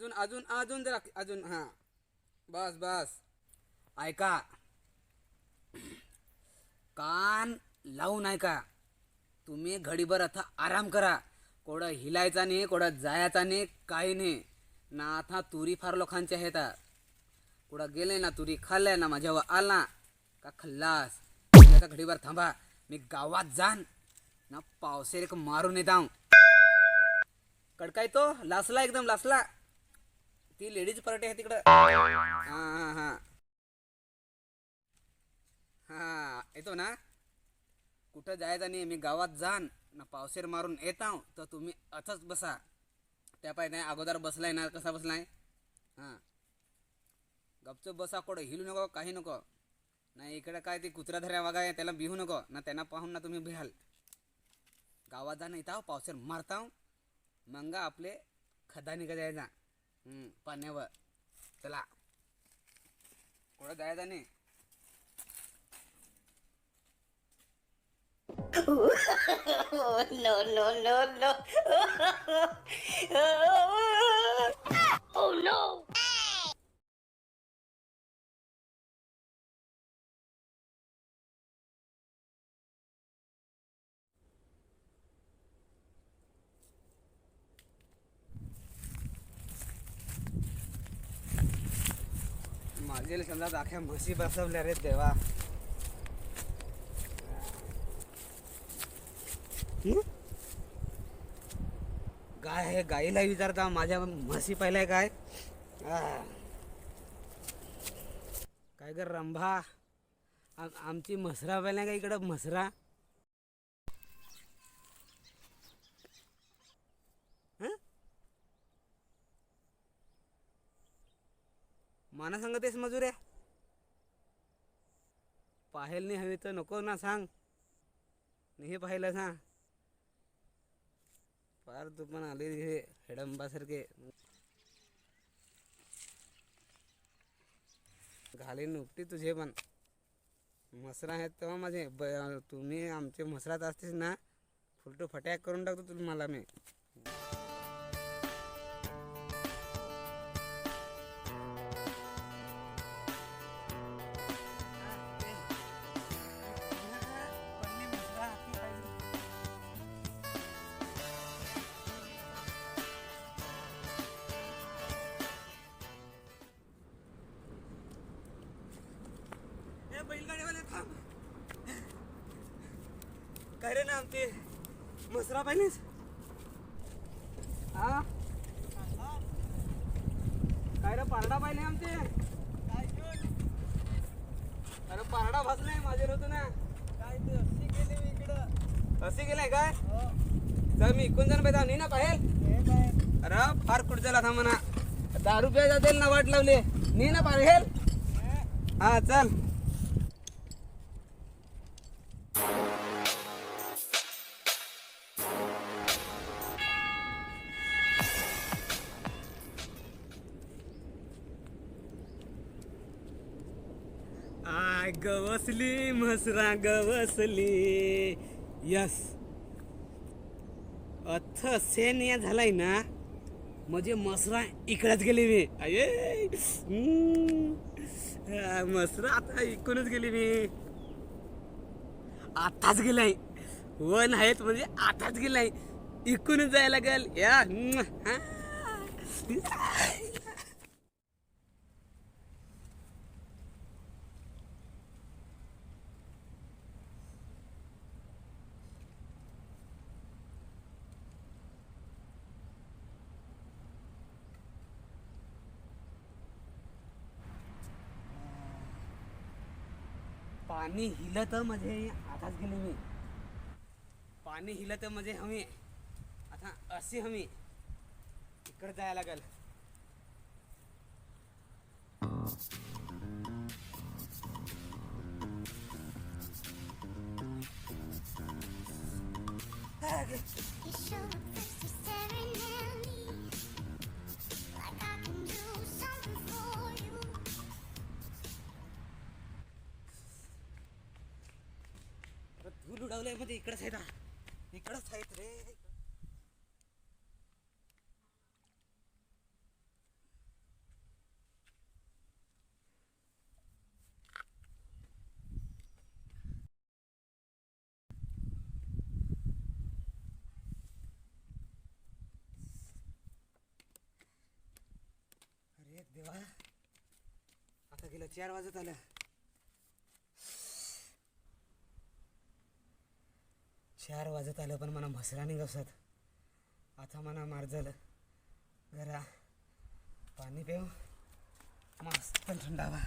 अजून अजून अजून जरा अजून हां. बस बस. ऐका. कान लावून ऐका. तुम्ही घडीभर आता आराम करा. कोडं हिलायचा नाही कोडं जायचा नाही काही नाही. ना आता तुरी फार लोकांच्या आहेत. कुठं गेले ना तुरी खाल्ल्या ना माझ्यावर आला. का खल्लास? आता घडीभर थांबा. मी गावात जाण. ना पावसेर एक मारून येत आहो कडकाय तो? लासला एकदम लासला. ती लेडीज पार्टी आहे तिकडं. हा हा हा. हा येतो ना? कुठं जायचं नाही मी गावात जाण. ना पावसेर मारून येत आहो तर तुम्ही अथच बसा. त्या पाय नाही अगोदर बसलाय ना कसा बसलाय? हां. गपचूप बसा कोडं हिलू नको काही नको. नाही इकडे काय ते कुत्रा धऱ्या वागा आहे त्याला बिहू नको. ना त्यांना पाहून ना तुम्ही बिहाल. गावात जा नाही येताव पावसेर मारताव. मग आपले खदा निघा जायचा हम्म, पाण्यावर चला कुठं जायचं नाही Oh, no, no, no, no. oh, no. माझे समजा दाख्या म्हशी बसवल्या रे देवा. हं? गाय आहे गाईला विचारता माझ्या म्हशी पाहिलाय काय. काय कर रंभा? आम- आमची म्हसरा पाहिलाय का इकडं? म्हसरा हं? माना सांगतेस मजुऱ्या? पाहेल नाही हवी तर नको ना सांग. नाही पाहिलं सांग. फार तू पण आली हे हेडंबासारखे. घाली उपटी तुझे पण. मसरा आहेत तेव्हा माझे. ब तुम्ही आमचे मसरात असतेस ना फुलटू फट्याक करून टाकतो तुला मला मी. अरे ना आमचे मसरा पाहिलीस? हा? काय रे पारडा पाहिले आमचे? अरे पारडा भासलाय माझे होतो ना असे गेलाय काय? तर मी इकून जण पाहिजे नाही ना पाहेल अरे फार कुठ झाला था म्हणा दहा रुपया जातील ना वाट लावले. नी ना पाहेल हा चल. गवसली म्हसरा गवसली. यस. अथ सेन या झालाय ना म्हणजे मसरा इकडेच गेली मी. अये. मसरा आता इकडूनच गेली मी. आताच गेलाय. वन आहेत म्हणजे आताच गेलाय. इकडूनच जायला लागेल. या. पाणी हा. पाणी हिलत म्हणजे आताच गेले मी पाणी हिलत म्हणजे हमी आता अशी हमी इकडे जायला लागल गुल उडवलंयमध्ये इकडच आहे ना. इकडच आहेत रे. अरे देवा. आता गेलं चार वाजत आलं. चार वाजत आलं पण मला भसरा नाही आता मला मार झालं. जरा पाणी पेव मस्त थंडावा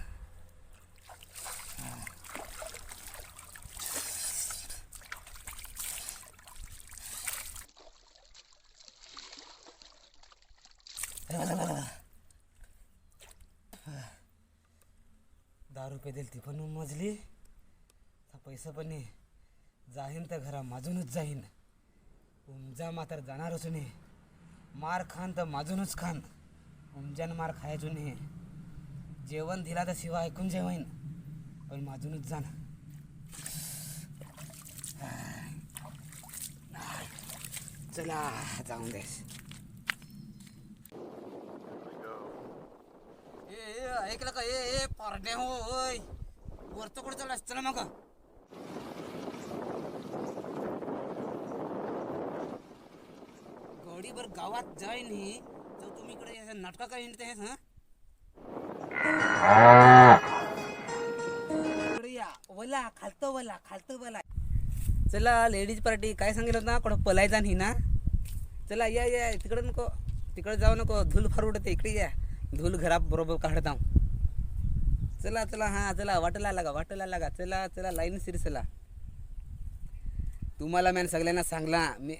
दहा रुपये दिली ती पण मजली. पैसा पण नाही. जाईन तर घरा माजूनच जाईन उमजा मात्र जाणारच नाही. मार खान तर माजूनच खान. उमजान मार खायचो नाही. जेवण दिला तर शिवा ऐकून जेवाईन. पण माजूनच जाण. चला जाऊन दे. ए ऐकलं का? ए ए पारडे हो ओय. वरचं कुठं चालला चला मग. घडीभर गावात जाईन ही तर तुम्ही इकडे नाटका काय हिंडते आहेस हा? या वला खालतो वला खालतो वला. चला लेडीज पार्टी काय सांगितलं ना कुठं पलायचा नाही ना? चला या या तिकडे नको तिकडे जाऊ नको धूल फार उडते इकडे या. धूल घरा बरोबर काढत आहो चला चला हां चला वाटला लागा वाटला लागा. चला चला लाईन सिर चला तुम्हाला मॅन सगळ्यांना सांगला मी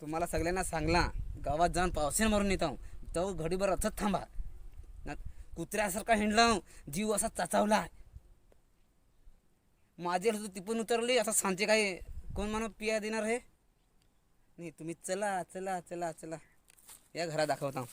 तुम्हाला सगळ्यांना सांगला गावात जाऊन पावसाने मारून येतो. तो घडीभर असंच थांबा. ना कुत्र्यासारखा हिंडला जीव असा चाचावला. माझे ती पण उतरली असं सांगते काय कोण मानव पिया देणार हे? नाही तुम्ही चला चला चला चला. या घरात दाखवता.